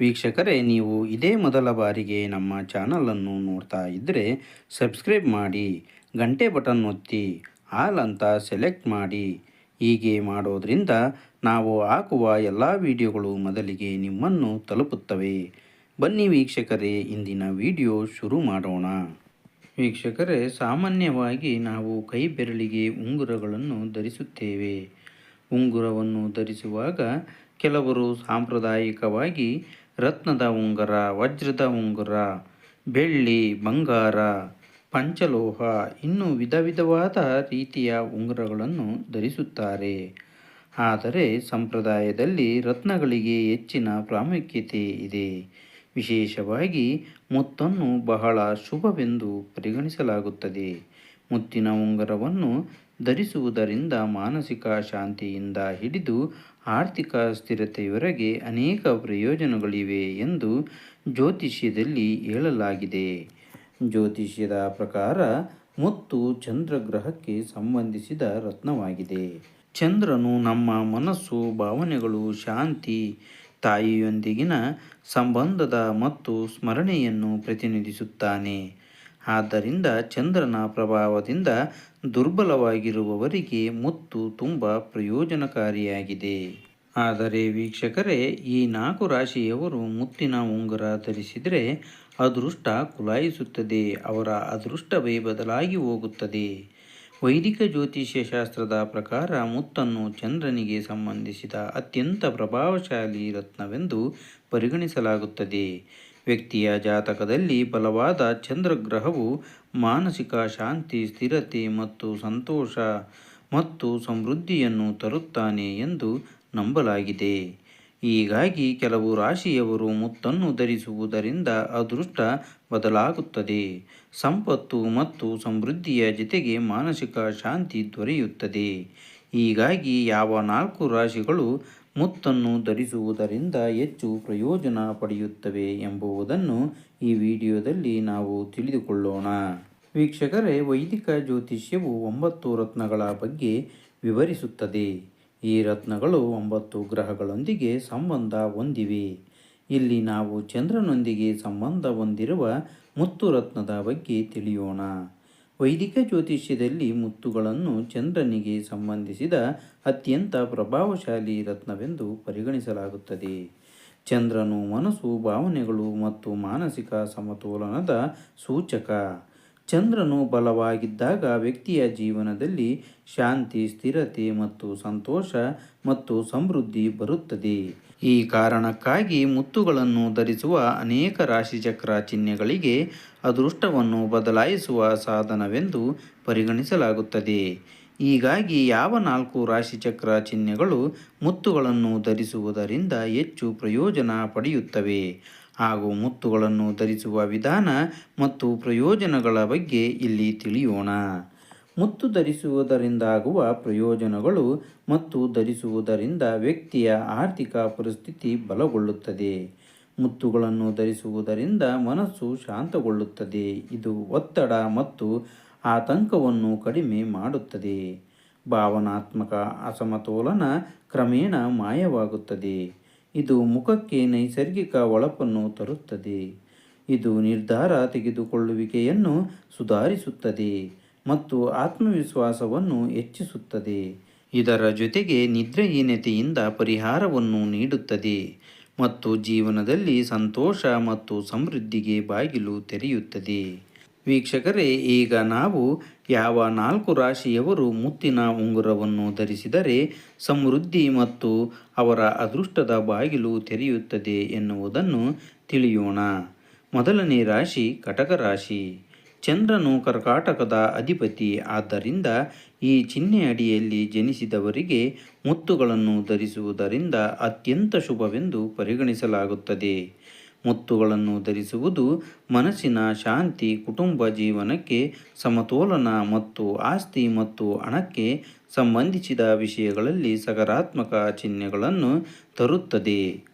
ವೀಕ್ಷಕರೇ, ನೀವು ಇದೇ ಮೊದಲ ಬಾರಿಗೆ ನಮ್ಮ ಚಾನಲನ್ನು ನೋಡ್ತಾ ಇದ್ದರೆ ಸಬ್ಸ್ಕ್ರೈಬ್ ಮಾಡಿ, ಗಂಟೆ ಬಟನ್ ಒತ್ತಿ, ಆಲ್ ಅಂತ ಸೆಲೆಕ್ಟ್ ಮಾಡಿ. ಹೀಗೆ ಮಾಡೋದರಿಂದ ನಾವು ಹಾಕುವ ಎಲ್ಲ ವಿಡಿಯೋಗಳು ಮೊದಲಿಗೆ ನಿಮ್ಮನ್ನು ತಲುಪುತ್ತವೆ. ಬನ್ನಿ ವೀಕ್ಷಕರೇ, ಇಂದಿನ ವಿಡಿಯೋ ಶುರು ಮಾಡೋಣ. ವೀಕ್ಷಕರೇ, ಸಾಮಾನ್ಯವಾಗಿ ನಾವು ಕೈ ಬೆರಳಿಗೆ ಉಂಗುರಗಳನ್ನು ಧರಿಸುತ್ತೇವೆ. ಉಂಗುರವನ್ನು ಧರಿಸುವಾಗ ಕೆಲವರು ಸಾಂಪ್ರದಾಯಿಕವಾಗಿ ರತ್ನದ ಉಂಗುರ, ವಜ್ರದ ಉಂಗುರ, ಬೆಳ್ಳಿ, ಬಂಗಾರ, ಪಂಚಲೋಹ ಇನ್ನೂ ವಿಧ ವಿಧವಾದ ರೀತಿಯ ಉಂಗುರಗಳನ್ನು ಧರಿಸುತ್ತಾರೆ. ಆದರೆ ಸಂಪ್ರದಾಯದಲ್ಲಿ ರತ್ನಗಳಿಗೆ ಹೆಚ್ಚಿನ ಪ್ರಾಮುಖ್ಯತೆ ಇದೆ. ವಿಶೇಷವಾಗಿ ಮುತ್ತನ್ನು ಬಹಳ ಶುಭವೆಂದು ಪರಿಗಣಿಸಲಾಗುತ್ತದೆ. ಮುತ್ತಿನ ಉಂಗುರವನ್ನು ಧರಿಸುವುದರಿಂದ ಮಾನಸಿಕ ಶಾಂತಿಯಿಂದ ಹಿಡಿದು ಆರ್ಥಿಕ ಸ್ಥಿರತೆಯವರೆಗೆ ಅನೇಕ ಪ್ರಯೋಜನಗಳಿವೆ ಎಂದು ಜ್ಯೋತಿಷ್ಯದಲ್ಲಿ ಹೇಳಲಾಗಿದೆ. ಜ್ಯೋತಿಷ್ಯದ ಪ್ರಕಾರ ಮುತ್ತು ಚಂದ್ರಗ್ರಹಕ್ಕೆ ಸಂಬಂಧಿಸಿದ ರತ್ನವಾಗಿದೆ. ಚಂದ್ರನು ನಮ್ಮ ಮನಸ್ಸು, ಭಾವನೆಗಳು, ಶಾಂತಿ, ತಾಯಿಯೊಂದಿಗಿನ ಸಂಬಂಧದ ಮತ್ತು ಸ್ಮರಣೆಯನ್ನು ಪ್ರತಿನಿಧಿಸುತ್ತಾನೆ. ಆದ್ದರಿಂದ ಚಂದ್ರನ ಪ್ರಭಾವದಿಂದ ದುರ್ಬಲವಾಗಿರುವವರಿಗೆ ಮುತ್ತು ತುಂಬ ಪ್ರಯೋಜನಕಾರಿಯಾಗಿದೆ. ಆದರೆ ವೀಕ್ಷಕರೇ, ಈ ನಾಲ್ಕು ರಾಶಿಯವರು ಮುತ್ತಿನ ಉಂಗುರ ಧರಿಸಿದರೆ ಅದೃಷ್ಟ ಕುಲಾಯಿಸುತ್ತದೆ, ಅವರ ಅದೃಷ್ಟವೇ ಬದಲಾಗಿ ಹೋಗುತ್ತದೆ. ವೈದಿಕ ಜ್ಯೋತಿಷ್ಯ ಶಾಸ್ತ್ರದ ಪ್ರಕಾರ ಮುತ್ತನ್ನು ಚಂದ್ರನಿಗೆ ಸಂಬಂಧಿಸಿದ ಅತ್ಯಂತ ಪ್ರಭಾವಶಾಲಿ ರತ್ನವೆಂದು ಪರಿಗಣಿಸಲಾಗುತ್ತದೆ. ವ್ಯಕ್ತಿಯ ಜಾತಕದಲ್ಲಿ ಬಲವಾದ ಚಂದ್ರಗ್ರಹವು ಮಾನಸಿಕ ಶಾಂತಿ, ಸ್ಥಿರತೆ ಮತ್ತು ಸಂತೋಷ ಮತ್ತು ಸಮೃದ್ಧಿಯನ್ನು ತರುತ್ತಾನೆ ಎಂದು ನಂಬಲಾಗಿದೆ. ಹೀಗಾಗಿ ಕೆಲವು ರಾಶಿಯವರು ಮುತ್ತನ್ನು ಧರಿಸುವುದರಿಂದ ಅದೃಷ್ಟ ಬದಲಾಗುತ್ತದೆ. ಸಂಪತ್ತು ಮತ್ತು ಸಮೃದ್ಧಿಯ ಜೊತೆಗೆ ಮಾನಸಿಕ ಶಾಂತಿ ದೊರೆಯುತ್ತದೆ. ಹೀಗಾಗಿ ಯಾವ ನಾಲ್ಕು ರಾಶಿಗಳು ಮುತ್ತನ್ನು ಧರಿಸುವುದರಿಂದ ಹೆಚ್ಚು ಪ್ರಯೋಜನ ಪಡೆಯುತ್ತವೆ ಎಂಬುವುದನ್ನು ಈ ವಿಡಿಯೋದಲ್ಲಿ ನಾವು ತಿಳಿದುಕೊಳ್ಳೋಣ. ವೀಕ್ಷಕರೇ, ವೈದಿಕ ಜ್ಯೋತಿಷ್ಯವು ಒಂಬತ್ತು ರತ್ನಗಳ ಬಗ್ಗೆ ವಿವರಿಸುತ್ತದೆ. ಈ ರತ್ನಗಳು ಒಂಬತ್ತು ಗ್ರಹಗಳೊಂದಿಗೆ ಸಂಬಂಧ ಹೊಂದಿವೆ. ಇಲ್ಲಿ ನಾವು ಚಂದ್ರನೊಂದಿಗೆ ಸಂಬಂಧ ಹೊಂದಿರುವ ಮುತ್ತು ರತ್ನದ ಬಗ್ಗೆ ತಿಳಿಯೋಣ. ವೈದಿಕ ಜ್ಯೋತಿಷ್ಯದಲ್ಲಿ ಮುತ್ತುಗಳನ್ನು ಚಂದ್ರನಿಗೆ ಸಂಬಂಧಿಸಿದ ಅತ್ಯಂತ ಪ್ರಭಾವಶಾಲಿ ರತ್ನವೆಂದು ಪರಿಗಣಿಸಲಾಗುತ್ತದೆ. ಚಂದ್ರನು ಮನಸ್ಸು, ಭಾವನೆಗಳು ಮತ್ತು ಮಾನಸಿಕ ಸಮತೋಲನದ ಸೂಚಕ. ಚಂದ್ರನು ಬಲವಾಗಿದ್ದಾಗ ವ್ಯಕ್ತಿಯ ಜೀವನದಲ್ಲಿ ಶಾಂತಿ, ಸ್ಥಿರತೆ ಮತ್ತು ಸಂತೋಷ ಮತ್ತು ಸಮೃದ್ಧಿ ಬರುತ್ತದೆ. ಈ ಕಾರಣಕ್ಕಾಗಿ ಮುತ್ತುಗಳನ್ನು ಧರಿಸುವ ಅನೇಕ ರಾಶಿಚಕ್ರ ಚಿಹ್ನೆಗಳಿಗೆ ಅದೃಷ್ಟವನ್ನು ಬದಲಾಯಿಸುವ ಸಾಧನವೆಂದು ಪರಿಗಣಿಸಲಾಗುತ್ತದೆ. ಹೀಗಾಗಿ ಯಾವ ನಾಲ್ಕು ರಾಶಿಚಕ್ರ ಚಿಹ್ನೆಗಳು ಮುತ್ತುಗಳನ್ನು ಧರಿಸುವುದರಿಂದ ಹೆಚ್ಚು ಪ್ರಯೋಜನ ಪಡೆಯುತ್ತವೆ? ಹಾಗೂ ಮುತ್ತುಗಳನ್ನು ಧರಿಸುವ ವಿಧಾನ ಮತ್ತು ಪ್ರಯೋಜನಗಳ ಬಗ್ಗೆ ಇಲ್ಲಿ ತಿಳಿಯೋಣ. ಮುತ್ತು ಧರಿಸುವುದರಿಂದಾಗುವ ಪ್ರಯೋಜನಗಳು ಮತ್ತು ಧರಿಸುವುದರಿಂದ ವ್ಯಕ್ತಿಯ ಆರ್ಥಿಕ ಪರಿಸ್ಥಿತಿ ಬಲಗೊಳ್ಳುತ್ತದೆ. ಮುತ್ತುಗಳನ್ನು ಧರಿಸುವುದರಿಂದ ಮನಸ್ಸು ಶಾಂತಗೊಳ್ಳುತ್ತದೆ. ಇದು ಒತ್ತಡ ಮತ್ತು ಆತಂಕವನ್ನು ಕಡಿಮೆ ಮಾಡುತ್ತದೆ. ಭಾವನಾತ್ಮಕ ಅಸಮತೋಲನ ಕ್ರಮೇಣ ಮಾಯವಾಗುತ್ತದೆ. ಇದು ಮುಖಕ್ಕೆ ನೈಸರ್ಗಿಕ ಒಳಪನ್ನು ತರುತ್ತದೆ. ಇದು ನಿರ್ಧಾರ ತೆಗೆದುಕೊಳ್ಳುವಿಕೆಯನ್ನು ಸುಧಾರಿಸುತ್ತದೆ ಮತ್ತು ಆತ್ಮವಿಶ್ವಾಸವನ್ನು ಹೆಚ್ಚಿಸುತ್ತದೆ. ಇದರ ಜೊತೆಗೆ ನಿದ್ರೆಹೀನತೆಯಿಂದ ಪರಿಹಾರವನ್ನು ನೀಡುತ್ತದೆ ಮತ್ತು ಜೀವನದಲ್ಲಿ ಸಂತೋಷ ಮತ್ತು ಸಮೃದ್ಧಿಗೆ ಬಾಗಿಲು ತೆರೆಯುತ್ತದೆ. ವೀಕ್ಷಕರೇ, ಈಗ ನಾವು ಯಾವ ನಾಲ್ಕು ರಾಶಿಯವರು ಮುತ್ತಿನ ಉಂಗುರವನ್ನು ಧರಿಸಿದರೆ ಸಮೃದ್ಧಿ ಮತ್ತು ಅವರ ಅದೃಷ್ಟದ ಬಾಗಿಲು ತೆರೆಯುತ್ತದೆ ಎನ್ನುವುದನ್ನು ತಿಳಿಯೋಣ. ಮೊದಲನೇ ರಾಶಿ ಕಟಕ ರಾಶಿ. ಚಂದ್ರನು ಕರ್ಕಾಟಕದ ಅಧಿಪತಿ. ಆದ್ದರಿಂದ ಈ ಚಿಹ್ನೆ ಅಡಿಯಲ್ಲಿ ಜನಿಸಿದವರಿಗೆ ಮುತ್ತುಗಳನ್ನು ಧರಿಸುವುದರಿಂದ ಅತ್ಯಂತ ಶುಭವೆಂದು ಪರಿಗಣಿಸಲಾಗುತ್ತದೆ. ಮುತ್ತುಗಳನ್ನು ಧರಿಸುವುದು ಮನಸ್ಸಿನ ಶಾಂತಿ, ಕುಟುಂಬ ಜೀವನಕ್ಕೆ ಸಮತೋಲನ ಮತ್ತು ಆಸ್ತಿ ಮತ್ತು ಹಣಕ್ಕೆ ಸಂಬಂಧಿಸಿದ ವಿಷಯಗಳಲ್ಲಿ ಸಕಾರಾತ್ಮಕ ಚಿಹ್ನೆಗಳನ್ನು ತರುತ್ತದೆ.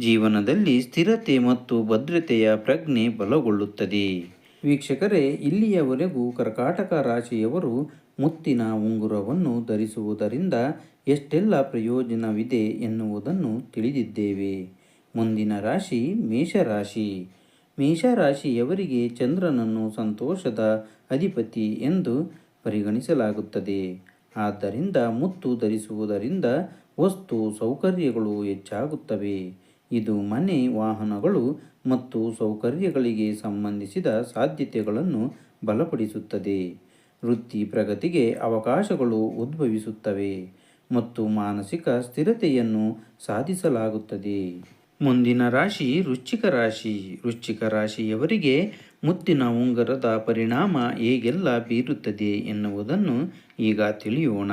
ಜೀವನದಲ್ಲಿ ಸ್ಥಿರತೆ ಮತ್ತು ಭದ್ರತೆಯ ಪ್ರಜ್ಞೆ ಬಲಗೊಳ್ಳುತ್ತದೆ. ವೀಕ್ಷಕರೇ, ಇಲ್ಲಿಯವರೆಗೂ ಕರ್ಕಾಟಕ ರಾಶಿಯವರು ಮುತ್ತಿನ ಉಂಗುರವನ್ನು ಧರಿಸುವುದರಿಂದ ಎಷ್ಟೆಲ್ಲ ಪ್ರಯೋಜನವಿದೆ ಎನ್ನುವುದನ್ನು ತಿಳಿದಿದ್ದೇವೆ. ಮುಂದಿನ ರಾಶಿ ಮೇಷರಾಶಿ. ಮೇಷರಾಶಿಯವರಿಗೆ ಚಂದ್ರನನ್ನು ಸಂತೋಷದ ಅಧಿಪತಿ ಎಂದು ಪರಿಗಣಿಸಲಾಗುತ್ತದೆ. ಆದ್ದರಿಂದ ಮುತ್ತು ಧರಿಸುವುದರಿಂದ ವಸ್ತು ಸೌಕರ್ಯಗಳು ಹೆಚ್ಚಾಗುತ್ತವೆ. ಇದು ಮನೆ, ವಾಹನಗಳು ಮತ್ತು ಸೌಕರ್ಯಗಳಿಗೆ ಸಂಬಂಧಿಸಿದ ಸಾಧ್ಯತೆಗಳನ್ನು ಬಲಪಡಿಸುತ್ತದೆ. ವೃತ್ತಿ ಪ್ರಗತಿಗೆ ಅವಕಾಶಗಳು ಉದ್ಭವಿಸುತ್ತವೆ ಮತ್ತು ಮಾನಸಿಕ ಸ್ಥಿರತೆಯನ್ನು ಸಾಧಿಸಲಾಗುತ್ತದೆ. ಮುಂದಿನ ರಾಶಿ ವೃಶ್ಚಿಕ ರಾಶಿ. ವೃಶ್ಚಿಕ ರಾಶಿಯವರಿಗೆ ಮುತ್ತಿನ ಉಂಗರದ ಪರಿಣಾಮ ಹೇಗೆಲ್ಲ ಬೀರುತ್ತದೆ ಎನ್ನುವುದನ್ನು ಈಗ ತಿಳಿಯೋಣ.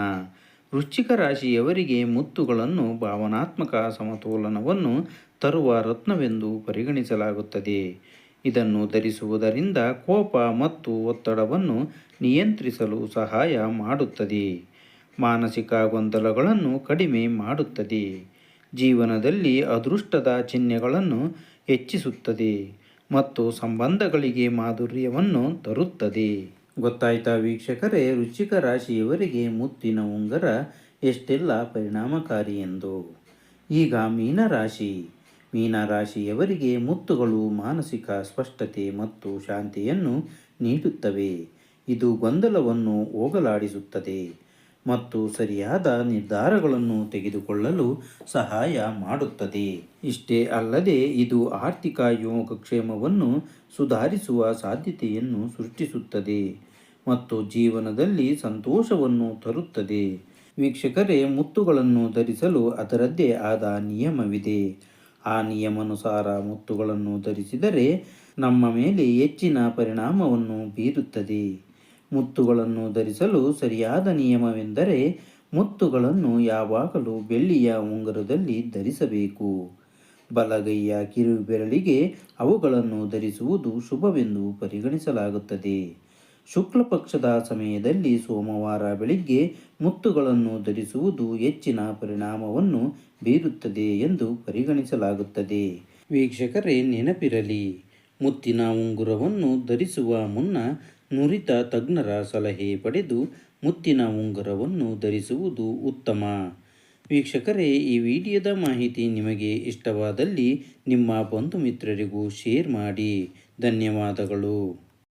ವೃಶ್ಚಿಕ ರಾಶಿಯವರಿಗೆ ಮುತ್ತುಗಳನ್ನು ಭಾವನಾತ್ಮಕ ಸಮತೋಲನವನ್ನು ತರುವ ರತ್ನವೆಂದು ಪರಿಗಣಿಸಲಾಗುತ್ತದೆ. ಇದನ್ನು ಧರಿಸುವುದರಿಂದ ಕೋಪ ಮತ್ತು ಒತ್ತಡವನ್ನು ನಿಯಂತ್ರಿಸಲು ಸಹಾಯ ಮಾಡುತ್ತದೆ. ಮಾನಸಿಕ ಗೊಂದಲಗಳನ್ನು ಕಡಿಮೆ ಮಾಡುತ್ತದೆ. ಜೀವನದಲ್ಲಿ ಅದೃಷ್ಟದ ಚಿಹ್ನೆಗಳನ್ನು ಹೆಚ್ಚಿಸುತ್ತದೆ ಮತ್ತು ಸಂಬಂಧಗಳಿಗೆ ಮಾಧುರ್ಯವನ್ನು ತರುತ್ತದೆ. ಗೊತ್ತಾಯ್ತಾ ವೀಕ್ಷಕರೇ ರುಚಿಕ ರಾಶಿಯವರಿಗೆ ಮುತ್ತಿನ ಉಂಗರ ಎಷ್ಟೆಲ್ಲ ಪರಿಣಾಮಕಾರಿ ಎಂದು? ಈಗ ಮೀನರಾಶಿ ಮೀನರಾಶಿಯವರಿಗೆ ಮುತ್ತುಗಳು ಮಾನಸಿಕ ಸ್ಪಷ್ಟತೆ ಮತ್ತು ಶಾಂತಿಯನ್ನು ನೀಡುತ್ತವೆ. ಇದು ಗೊಂದಲವನ್ನು ಹೋಗಲಾಡಿಸುತ್ತದೆ. ಮತ್ತು ಸರಿಯಾದ ನಿರ್ಧಾರಗಳನ್ನು ತೆಗೆದುಕೊಳ್ಳಲು ಸಹಾಯ ಮಾಡುತ್ತದೆ. ಇಷ್ಟೇ ಅಲ್ಲದೆ ಇದು ಆರ್ಥಿಕ ಯೋಗಕ್ಷೇಮವನ್ನು ಸುಧಾರಿಸುವ ಸಾಧ್ಯತೆಯನ್ನು ಸೃಷ್ಟಿಸುತ್ತದೆ ಮತ್ತು ಜೀವನದಲ್ಲಿ ಸಂತೋಷವನ್ನು ತರುತ್ತದೆ. ವೀಕ್ಷಕರೇ, ಮುತ್ತುಗಳನ್ನು ಧರಿಸಲು ಅದರದ್ದೇ ಆದ ನಿಯಮವಿದೆ. ಆ ನಿಯಮಾನುಸಾರ ಮುತ್ತುಗಳನ್ನು ಧರಿಸಿದರೆ ನಮ್ಮ ಮೇಲೆ ಹೆಚ್ಚಿನ ಪರಿಣಾಮವನ್ನು ಬೀರುತ್ತದೆ. ಮುತ್ತುಗಳನ್ನು ಧರಿಸಲು ಸರಿಯಾದ ನಿಯಮವೆಂದರೆ ಮುತ್ತುಗಳನ್ನು ಯಾವಾಗಲೂ ಬೆಳ್ಳಿಯ ಉಂಗುರದಲ್ಲಿ ಧರಿಸಬೇಕು. ಬಲಗೈಯ ಕಿರುಬೆರಳಿಗೆ ಅವುಗಳನ್ನು ಧರಿಸುವುದು ಶುಭವೆಂದು ಪರಿಗಣಿಸಲಾಗುತ್ತದೆ. ಶುಕ್ಲ ಪಕ್ಷದ ಸಮಯದಲ್ಲಿ ಸೋಮವಾರ ಬೆಳಿಗ್ಗೆ ಮುತ್ತುಗಳನ್ನು ಧರಿಸುವುದು ಹೆಚ್ಚಿನ ಪರಿಣಾಮವನ್ನು ಬೀರುತ್ತದೆ ಎಂದು ಪರಿಗಣಿಸಲಾಗುತ್ತದೆ. ವೀಕ್ಷಕರೇ, ನೆನಪಿರಲಿ. ಮುತ್ತಿನ ಉಂಗುರವನ್ನು ಧರಿಸುವ ಮುನ್ನ ನುರಿತ ತಜ್ಞರ ಸಲಹೆ ಪಡೆದು ಮುತ್ತಿನ ಉಂಗುರವನ್ನು ಧರಿಸುವುದು ಉತ್ತಮ. ವೀಕ್ಷಕರೇ, ಈ ವಿಡಿಯೋದ ಮಾಹಿತಿ ನಿಮಗೆ ಇಷ್ಟವಾದಲ್ಲಿ ನಿಮ್ಮ ಬಂಧು ಮಿತ್ರರಿಗೂ ಶೇರ್ ಮಾಡಿ. ಧನ್ಯವಾದಗಳು.